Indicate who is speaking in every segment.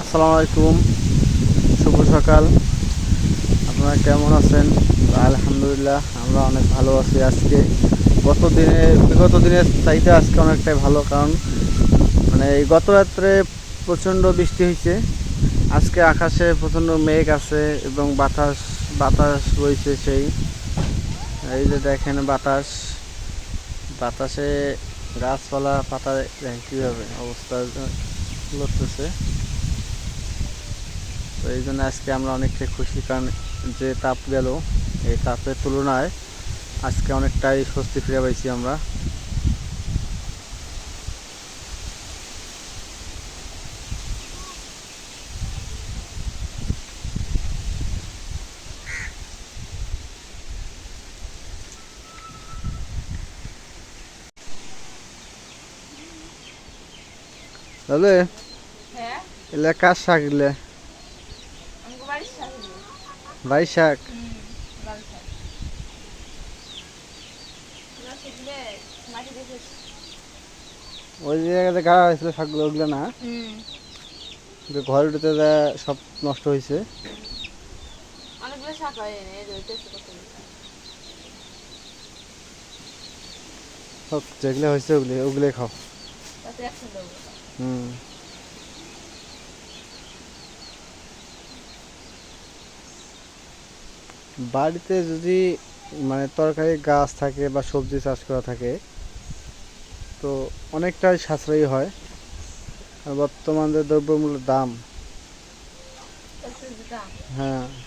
Speaker 1: আসসালামু আলাইকুম শুভ সকাল। আপনারা কেমন আছেন? আলহামদুলিল্লাহ, আমরা অনেক ভালো আছি আজকে। গত দিনে, বিগত দিনের চাইতে আজকে অনেকটাই ভালো, কারণ মানে এই গত রাত্রে প্রচণ্ড বৃষ্টি হয়েছে আজকে আকাশে প্রচণ্ড মেঘ আছে এবং বাতাস বাতাস বইছে সেই। এই যে দেখেন বাতাস। বাতাসে গাছপালা, পাতা, দেখেন কীভাবে অবস্থা লড়তেছে। তো এই জন্য আজকে আমরা অনেকটাই খুশি, কারণ যে তাপ গেল, এই তাপের তুলনায় আজকে অনেকটাই স্বস্তি ফিরে পাইছি আমরা। তাহলে
Speaker 2: এলে
Speaker 1: এলাকার শাক
Speaker 2: দিও
Speaker 1: ভাই শাক ওই জায়গাতে গাড়া হয়েছিল শাকগুলো ওগুলো না? ঘরে উঠতে সব নষ্ট হয়েছে।
Speaker 2: অনেকগুলো শাক হয়
Speaker 1: যেগুলো হয়েছে ওগুলো ওগুলোই খাও। হুম বাড়িতে যদি মানে তরকারি গাছ থাকে বা সবজি চাষ করা থাকে তো অনেকটাই সাশ্রয়ী হয়। আর বর্তমান যে দ্রব্যমূল্যের দাম? হ্যাঁ।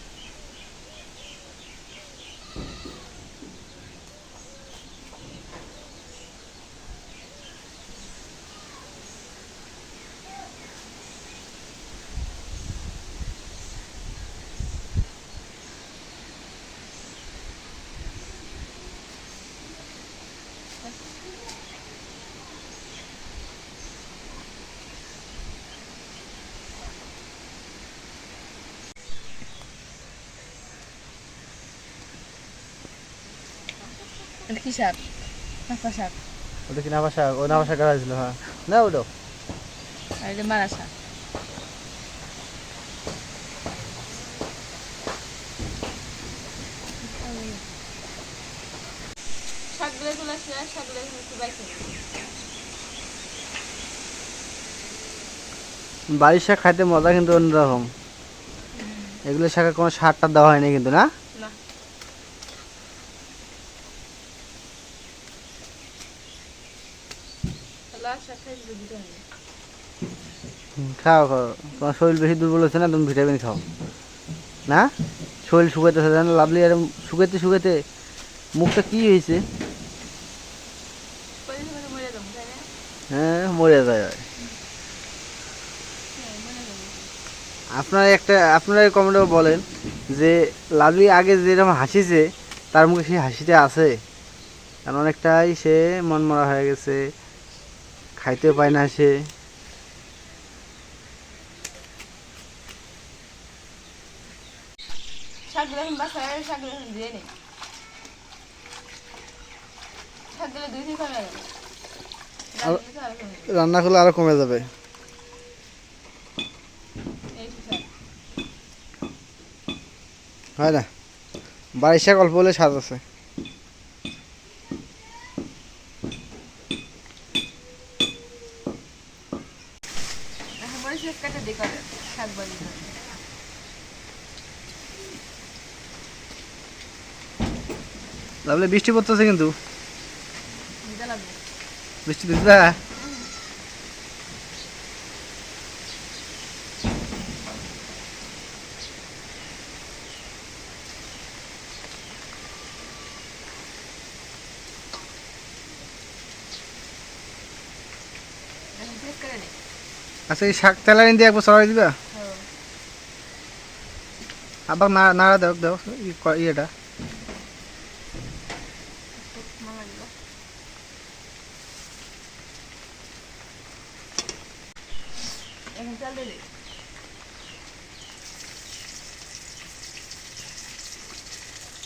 Speaker 2: এটা কি শাক নাফা শাক
Speaker 1: ওটা কি শাক শাক হয়েছিল হ্যাঁ। না ওটাও
Speaker 2: আর এটা মারা শাক শাকগুলো তুলে আসলে শাকগুলো একটু
Speaker 1: বাড়ির শাক খাইতে মজা কিন্তু অন্যরকম। এগুলো শাকে কোনো সারটা দেওয়া হয়নি কিন্তু না
Speaker 2: না লাল শাক খাইতে তো দিতে হয়
Speaker 1: হুম, খাও খাও। তোমার শরীর বেশি দুর্বল হচ্ছে না, তুমি ভিটামিন খাও। না? শরীর শুকাইতেছে, জানো লাভলি আর শুকাইতে শুকাইতে মুখটা কি হয়েছে? হ্যাঁ মরে যায়। আপনারা একটা, আপনারা কমেন্টে বলেন যে লাভলি আগে যেরকম হাসিছে, তার মুখে সেই হাসিটা আছে। কারণ অনেকটাই সে মনমরা হয়ে গেছে। খাইতেও পায় না সে। রান্না করলে আরও কমে যাবে। হয় না? বাড়ির শাক অল্প হলে স্বাদ আছে
Speaker 2: এখন করে শাক বাড়ি
Speaker 1: তাহলে বৃষ্টি পড়তেছে কিন্তু। বৃষ্টি দিতে
Speaker 2: এখন টেস্ট করে নেই
Speaker 1: আচ্ছা এই শাক তেলানি দিয়ে একবার চড়াই দিবা?
Speaker 2: হ্যাঁ।
Speaker 1: আবার না- নাড়া দাও দাও ইয়েটা
Speaker 2: মামা দিল এখন চাল দিয়ে দিই মরিচ দিয়ে দেওয়া হয়ে গেছে এখন শাকটা দিয়ে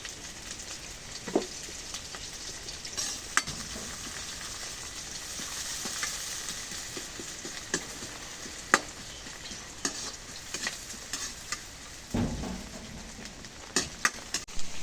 Speaker 2: দিই
Speaker 3: এখন কি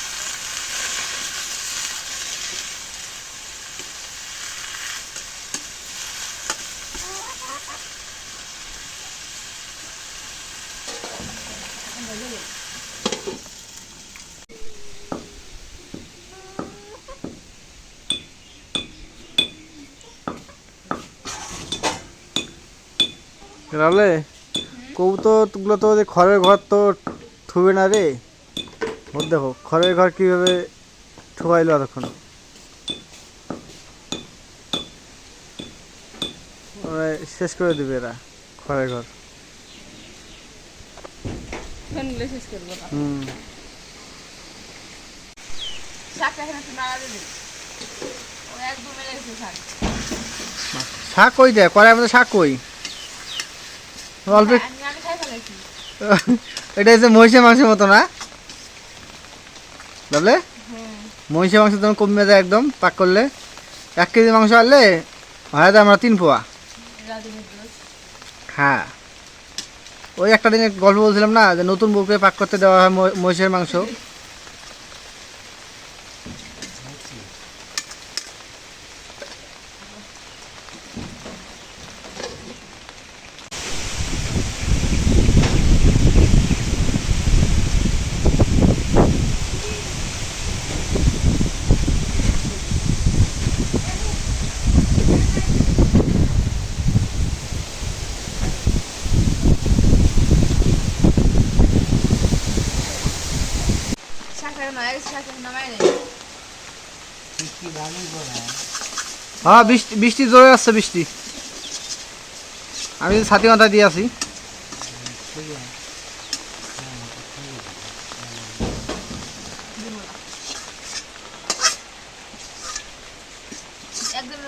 Speaker 1: রালে? কবুতরগুলো তো যে খড়ের ঘর তো থুবে না রে। ওর দেখো খড়ের ঘর কীভাবে ঠুয়াইলো এতক্ষণ? ওরা শেষ করে দিবে এরা খড়ের ঘর। হুম।
Speaker 2: শাক
Speaker 1: কই দেয় কড়াই মধ্যে শাক কই? অল্প
Speaker 2: ফেলেছি।
Speaker 1: এটা হচ্ছে মহিষের মাংসের মতো না? বুঝলে মহিষের মাংস তোমার কমে যায় একদম পাক করলে এক কেজি মাংস আনলে হয়তো আমরা তিন পোয়া। হ্যাঁ। ওই একটা দিনে গল্প বলছিলাম না যে নতুন বউকে পাক করতে দেওয়া হয় মহি- মহিষের মাংস
Speaker 2: শাকটা নয় গেছে শাকটা নামাই নেই
Speaker 3: কি ভালোই বলে
Speaker 1: হ্যাঁ বৃষ্টি বৃষ্টি জোরে আসছে বৃষ্টি। আমি ছাতি মাথায় দিয়ে আছি।
Speaker 2: একদম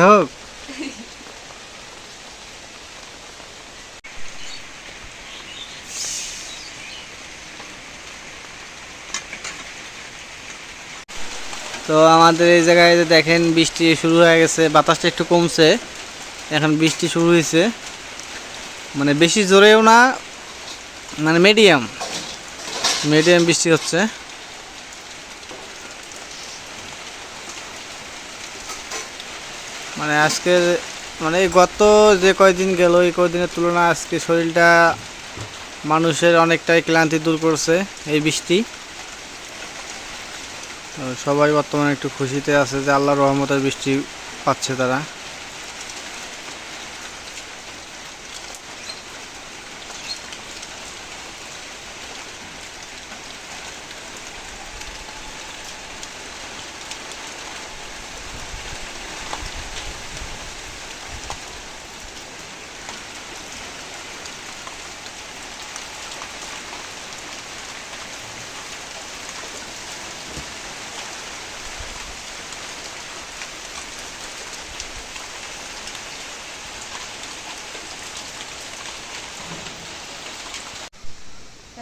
Speaker 1: হোক। তো আমাদের এই জায়গায় দেখেন বৃষ্টি শুরু হয়ে গেছে, বাতাসটা একটু কমছে। এখন বৃষ্টি শুরু হয়েছে মানে বেশি জোরেও না মানে মিডিয়াম মিডিয়াম বৃষ্টি হচ্ছে। মানে আজকে মানে গত যে কয়দিন গেল, এই কয়দিনের তুলনায় আজকে শরীরটা মানুষের অনেকটাই ক্লান্তি দূর করছে, এই বৃষ্টি। সবাই বর্তমানে একটু খুশিতে আছে যে আল্লাহর রহমতের বৃষ্টি পাচ্ছে তারা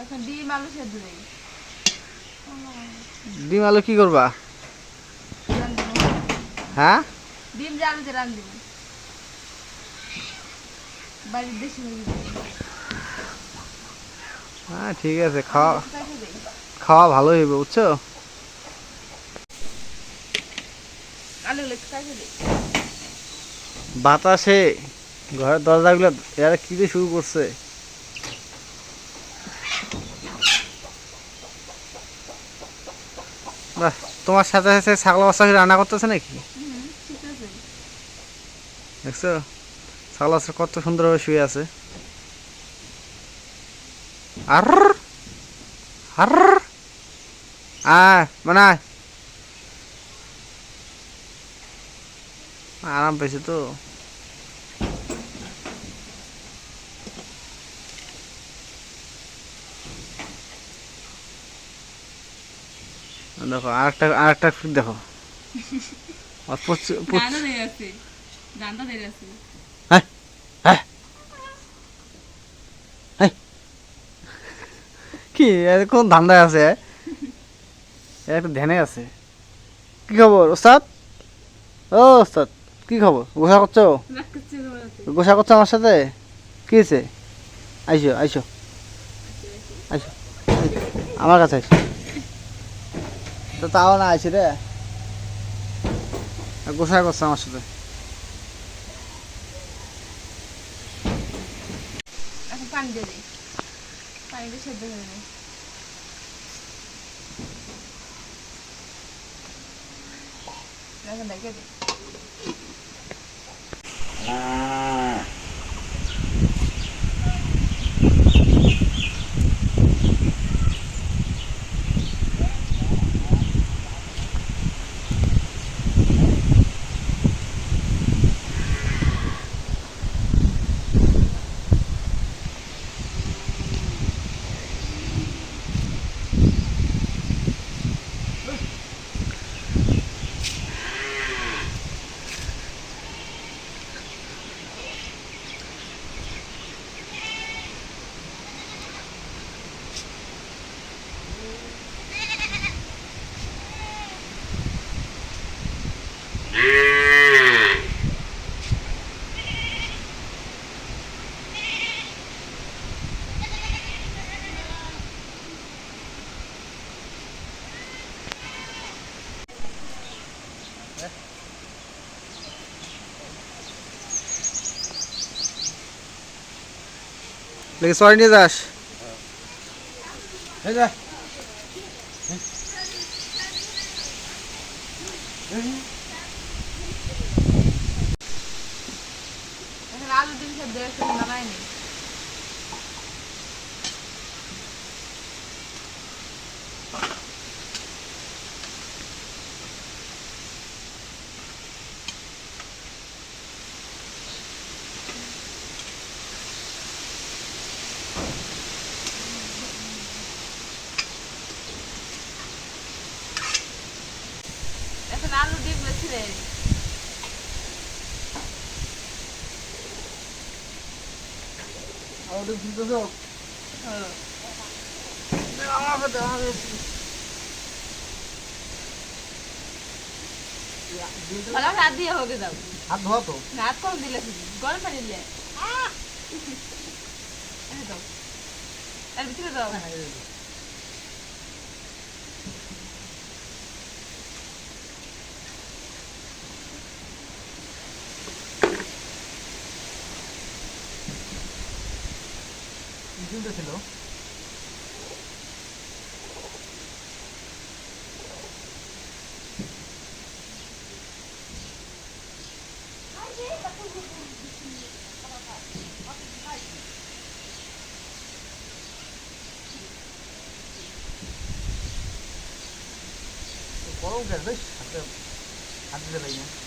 Speaker 2: এখন ডিম আলু সেদ্ধ দেই
Speaker 1: ডিম আলু কি করবা? হ্যাঁ?
Speaker 2: ডিম যে রান দিব বাড়ির দেশি
Speaker 1: হ্যাঁ ঠিক আছে খাওয়া খাওয়া ভালো হইবে বুঝছ? বাতাসে ঘরের দরজাগুলো এরা কি দিয়ে শুরু করছে? বাহ তোমার সাথে সাথে ছাগল বাচ্চা রান্না করতেছে নাকি? দেখছ? ছাগল বাচ্চা কত সুন্দরভাবে শুয়ে আছে। আর আর মানে আরাম পেয়েছে তো। দেখো আরেকটা আরেকটা ফিট দেখো। আর প্রচুর-
Speaker 2: ডান্ডা আছে আছে
Speaker 1: হ্যাঁ হ্যাঁ। হ্যাঁ। কি কোন ধান্দায় আছে? একটা ধ্যানে আছে। কি খবর ওস্তাদ? ও ওস্তাদ কি খবর? গোসা করছ? গোসা করছ আমার সাথে? কি হয়েছে? আইসো। আইসো আইসো। আমার কাছে আইসো। তো তাও না আইসি রে। গোসা করছ আমার সাথে।
Speaker 2: এখন পানি দিয়ে দিই পানি দিয়ে সেদ্ধ হয়ে যাবে এখন দেখে দিই
Speaker 1: দেখি সরি নিয়ে যাস।
Speaker 2: এখন আলু ডিম ছিলে ভালো হাত দিয়ে হবে দাও।
Speaker 1: হাত ধোয়া তো।
Speaker 2: হাত কম দিলে গরম পানি দিলে দাও। এর ভিতরে দাও।
Speaker 1: চিন্তা ছিল গরম কেন বেশ হাতে হাত দিতে পারি না বাবা,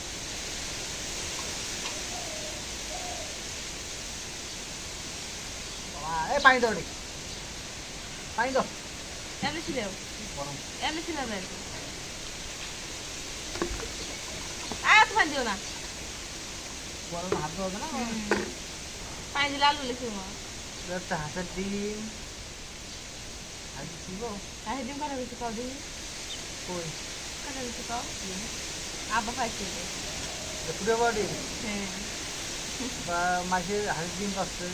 Speaker 1: এই পানি দাও পানি দাও।
Speaker 2: এমনি ছিল এমনি ছিল আয়াত পানি দিও না।
Speaker 1: গরম হাত ধোয়া না?
Speaker 2: পানি দিলে আলু লেখে
Speaker 1: একটা হাঁসের ডিম। আর
Speaker 2: আর ডিম কাটা দিতে পাও দিই
Speaker 1: কই?
Speaker 2: কাটা দিতে পাও? আব্বা পাইছে।
Speaker 1: ফুটে পাওয়া
Speaker 2: হ্যাঁ।
Speaker 1: বা হাঁসের ডিম পাচ্ছে।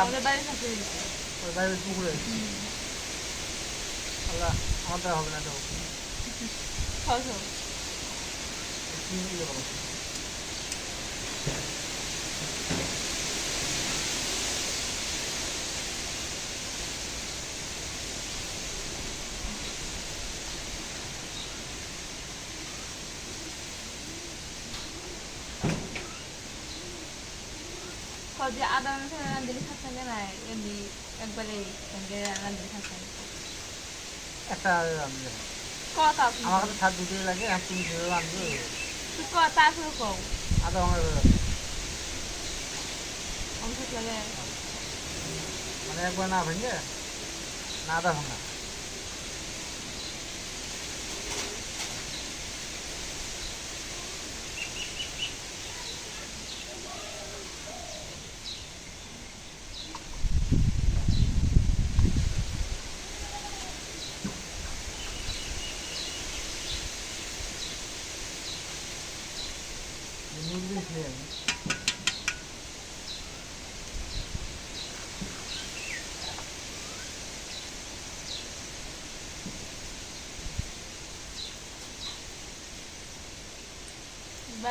Speaker 2: আমাদের বাইরে দিয়েছে
Speaker 1: ওই বাইরের পুকুরে। আল্লাহ আমার দ্বারা হবে না তো।
Speaker 2: খাও খাও
Speaker 1: কি ইয়ে করো
Speaker 2: খাও যে আদা মাংস রান্ধলে খাচ্ছেন না এমনি একবারে রান্ধলে খাচ্ছেন
Speaker 1: একটা।
Speaker 2: কথা
Speaker 1: আমার কাছে ছাদ দুটোই লাগে আর তুমি যেভাবে আনবে
Speaker 2: তুই ক তারপরে কও
Speaker 1: আধা
Speaker 2: মানে
Speaker 3: মানে একবার না ভেঙে না আধা ভাঙা মুরগি খেয়ে আমি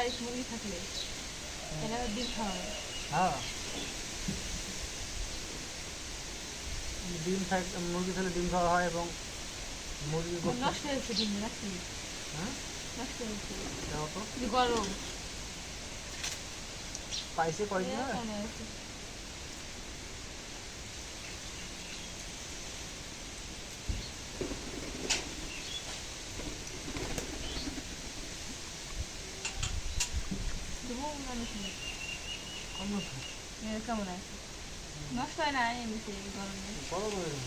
Speaker 2: বাড়িতে মুরগি থাকলে এটা ডিম খাওয়া হ্যাঁ।
Speaker 3: ডিম থাক মুরগি খেলে ডিম খাওয়া হয় এবং মুরগি
Speaker 2: নষ্ট হয়েছে ডিম রাখছি
Speaker 3: হ্যাঁ?
Speaker 2: নষ্ট হয়েছে। গরম।
Speaker 3: পাইছে কয়দিন হবে?
Speaker 2: এখানে আছে। দেবো মানুষ নেই।
Speaker 3: কম আছে।
Speaker 2: এ কেমন আছে? নষ্ট হয় না এমনিতে গরমে?
Speaker 3: বড় বড় এরকম।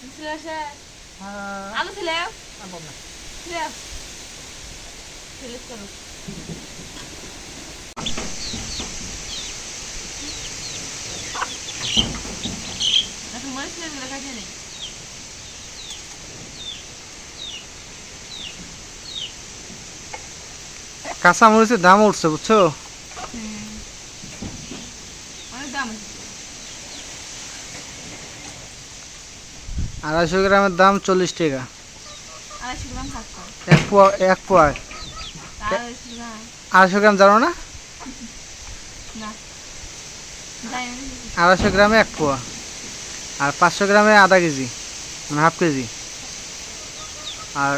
Speaker 2: মিছিল আসে?
Speaker 3: হ্যাঁ।
Speaker 2: আলু ছিলে। ছিলে? করো এখন মরিচগুলো কাটিয়ে নেই।
Speaker 1: কাঁচা মরিচের দাম উঠছে বুঝছ
Speaker 2: হুম অনেক দাম আছে
Speaker 1: আড়াইশো গ্রামের দাম চল্লিশ টাকা। এক পোয়া এক পোয়া।
Speaker 2: আড়াইশো গ্রাম।
Speaker 1: জানো না? আড়াইশো গ্রামে এক পোয়া। আর পাঁচশো গ্রামে আধা কেজি মানে হাফ কেজি। আর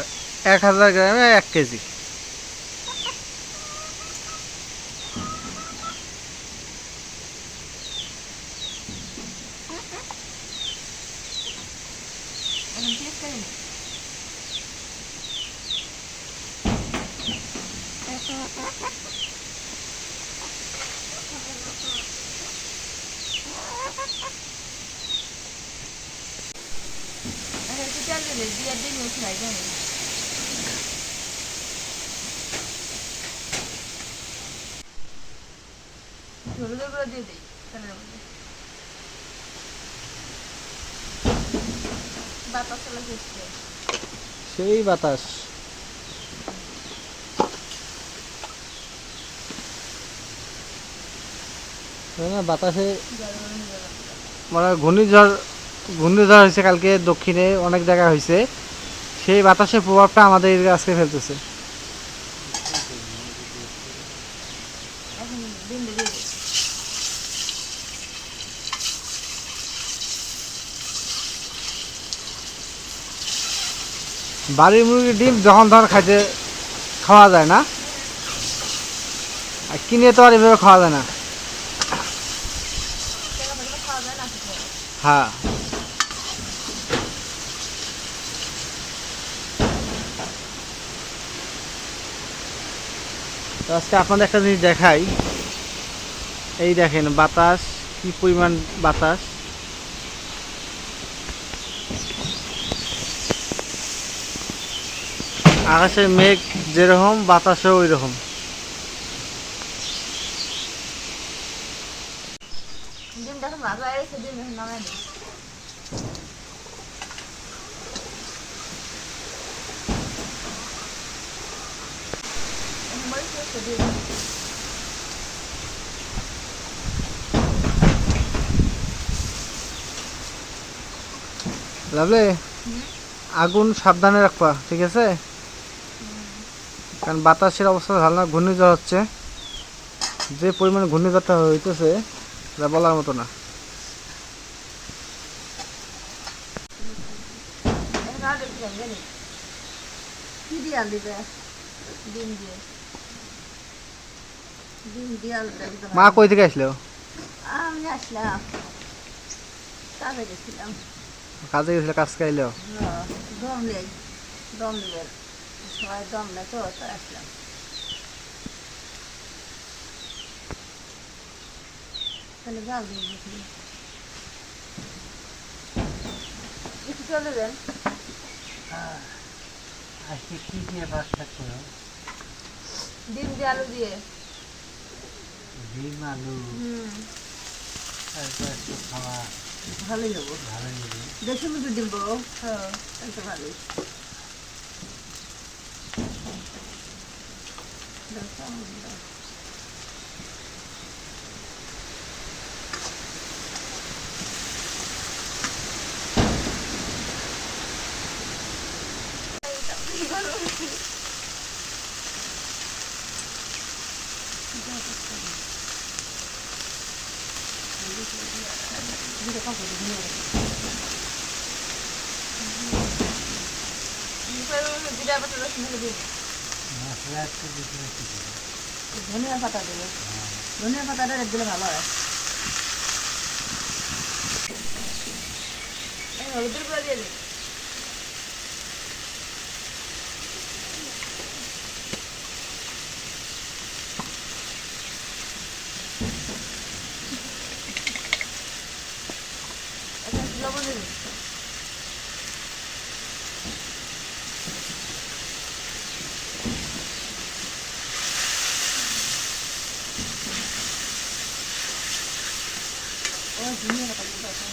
Speaker 1: এক হাজার গ্রামে এক কেজি
Speaker 2: এখন টেস্ট করি না আচ্ছা একটু তেল দিলে দিয়ে দিন উঠে যায় জানি
Speaker 1: সেই বাতাস। বাতাসে মানে ঘূর্ণিঝড় ঘূর্ণিঝড় হয়েছে কালকে দক্ষিণে অনেক জায়গায় হয়েছে। সেই বাতাসের প্রভাবটা আমাদের আজকে ফেলতেছে
Speaker 2: এখন দিন দিয়ে দিই
Speaker 1: বাড়ির মুরগির ডিম যখন ধর খাইতে খাওয়া যায় না। আর কিনে তো আর এভাবে খাওয়া যায় না। হ্যাঁ। তো আজকে আপনাদের একটা জিনিস দেখাই। এই দেখেন বাতাস, কি পরিমাণ বাতাস আকাশের মেঘ যেরকম বাতাসও ওই রকম
Speaker 2: ডিমটা তো ভাজা হয়ে গেছে ডিম এখন নামাই দিই মেঘ যেরকম বাতাসে ওই।
Speaker 1: লাভলে আগুন সাবধানে রাখবা ঠিক আছে? কারণ বাতাসের অবস্থা ভালো না ঘূর্ণিঝড় হচ্ছে। যে পরিমাণে ঘূর্ণিঝড়টা হইতেছে যা বলার মতো না। মা কই থেকে আসলো?
Speaker 4: আমি আসলাম। কাজে গেছিলাম।
Speaker 1: কাজে গেছিল কাজ খাইলো?
Speaker 4: হ্যাঁ, দম নেই দম সবাই দম নেই তো আসলাম তাহলে জাল দিয়ে
Speaker 2: একটু চলে দেন
Speaker 3: আজকে কী দিয়ে বাস থাকতে
Speaker 2: ডিম দিয়ে আলু দিয়ে
Speaker 3: ডিম আলু
Speaker 2: হুম
Speaker 3: তারপর একটু খাওয়া
Speaker 4: ভালোই হব
Speaker 3: ভালোই হবে
Speaker 4: বেশি মতো দিব
Speaker 2: হ্যাঁ
Speaker 4: ভালোই দাও, চামচ দাও।
Speaker 2: জিরা পাতা রসুন দিয়ে দিন
Speaker 3: মশলা একটু বেশি বেশি
Speaker 4: ধনিয়া পাতা দেবে ধনিয়া পাতাটা দিলে ভালো হয়।
Speaker 2: হলুদের গুঁড়ো দিয়ে দিন আচ্ছা একটু লবণ দিয়ে দিন
Speaker 4: ও ধনিয়া পাতা দিতে হবে।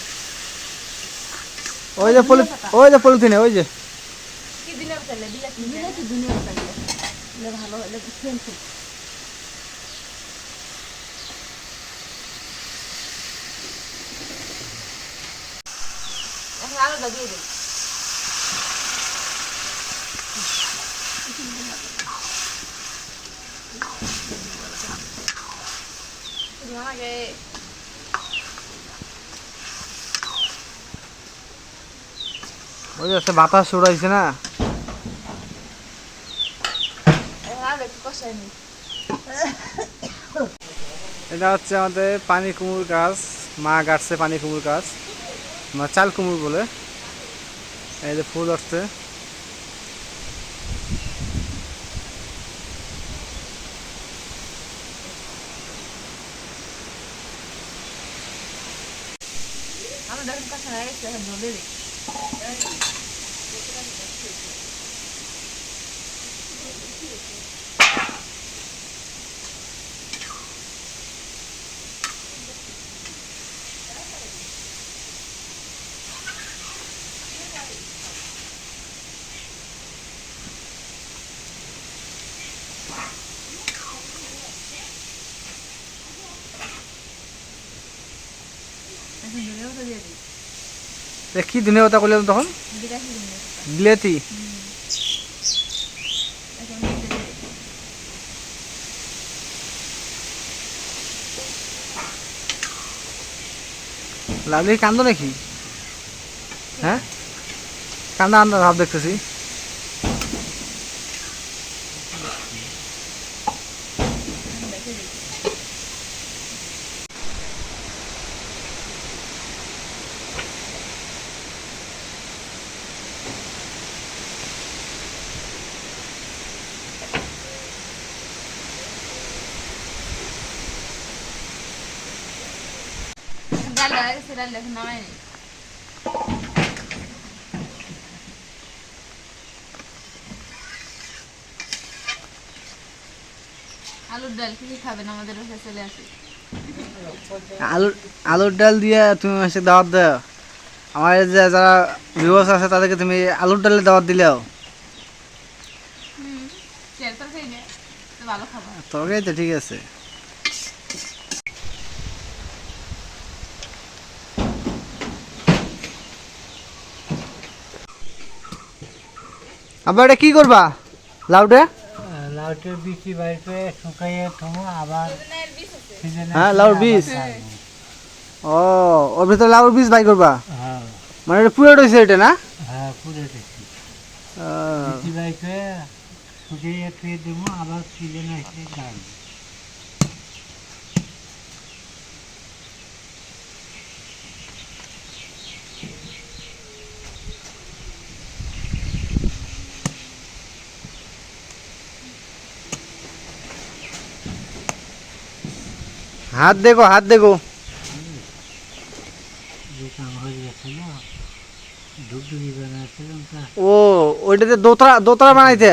Speaker 1: ওই যে পলি ওই যে পলিথিনে ওই যে।
Speaker 2: কি দিনের তেলে বিলাতি
Speaker 4: দিলে কি ধনিয়া পাতা দিলে দিলে ভালো হয় দিলে সেম সেম
Speaker 2: এখন আলুটা দিয়ে দিন আমাকে
Speaker 1: ওই যে বাতাস উড়াইছে না? এটা হচ্ছে আমাদের পানি কুমুর গাছ, মা গাছছে পানি কুমুর গাছ চাল কুমুর বলে। এই যে ফুল আসছে
Speaker 2: আমি দেখুন কষা হয়ে গেছে এখন জল দিয়ে দিই এখন ধনে পাতা দিয়ে দিই
Speaker 1: এ কি দিনে কথা করলাম তখন?
Speaker 2: বিলাতি।
Speaker 1: লাগলে কান্দ নাকি? হ্যাঁ? কান্দা আন্দা ভাব দেখতেছি।
Speaker 2: হয়ে গেছে নামাই আলুর ডাল কি খাবেন আমাদের চলে আসি
Speaker 1: আলু আলুর ডাল দিয়ে তুমি হচ্ছে দাওয়াত দাও আমার যে যারা ভিউয়ার্স আছে তাদেরকে তুমি আলুর ডালে দাওয়াত দিলেও
Speaker 2: হুম তেল তরকারি নিয়ে তো ভালো খাব
Speaker 1: তো ঠিক আছে আবার এটা কি করবা? লাউডে?
Speaker 3: লাউটা বিচি বাইর শুকাইয়ে থমো আবার
Speaker 1: হ্যাঁ, লাউর বীজ। ও ওর ভিতরে লাউর বীজ বাই করবা?
Speaker 3: হ্যাঁ।
Speaker 1: মানে এটা পুরো রয়েছে এটা না?
Speaker 3: হ্যাঁ পুরো বিচি শুকাইয়ে থুয়ে দেবো আবার সিজনে ডাল
Speaker 1: হাত দেখো হাত দেখো
Speaker 3: কাম হয়ে গেছিল ডুগডুগি বানাচ্ছিলাম তা
Speaker 1: ও ওইটাতে দোতরা দোতরা বানাইতে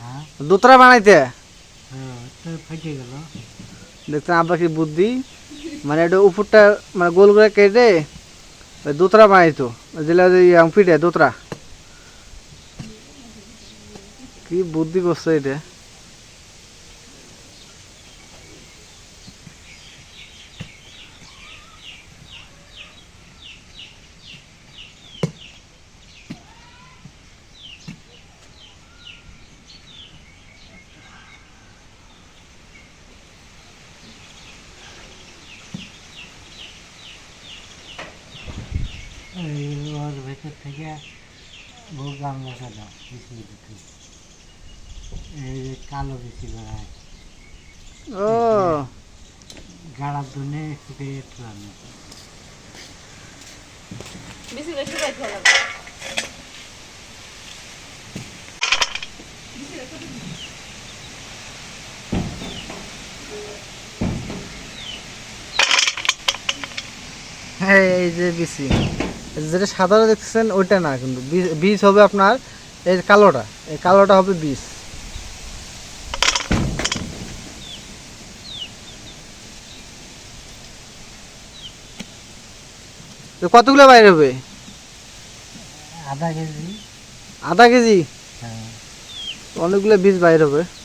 Speaker 3: হ্যাঁ
Speaker 1: দোতরা বানাইতে
Speaker 3: হ্যাঁ তো ফেটে গেল
Speaker 1: দেখছেন আব্বা কি বুদ্ধি মানে এটা উপরটা মানে গোল করে কেটে ওই দোতরা বানাইতো যেটা পিঠে দোতরা কি বুদ্ধি করছে এটা
Speaker 3: এই ওর ভেতর থেকে বহু গাম দেখা দাও বিচি দুটো এই যে কালো বিচি বেড়ায়
Speaker 1: ও
Speaker 3: গাড়ার জন্যে শুকিয়ে তুলানো
Speaker 2: বেশি বেশি খাইতে হবে
Speaker 1: হ্যাঁ এই যে বিসি যেটা সাদাটা দেখতেছেন ওইটা না কিন্তু। বীজ- হবে আপনার এই কালোটা। এই কালোটা হবে বীজ। তো কতগুলো বাইরে হবে?
Speaker 3: আধা কেজি।
Speaker 1: আধা কেজি?
Speaker 3: হ্যাঁ।
Speaker 1: অনেকগুলো বীজ বাইর হবে।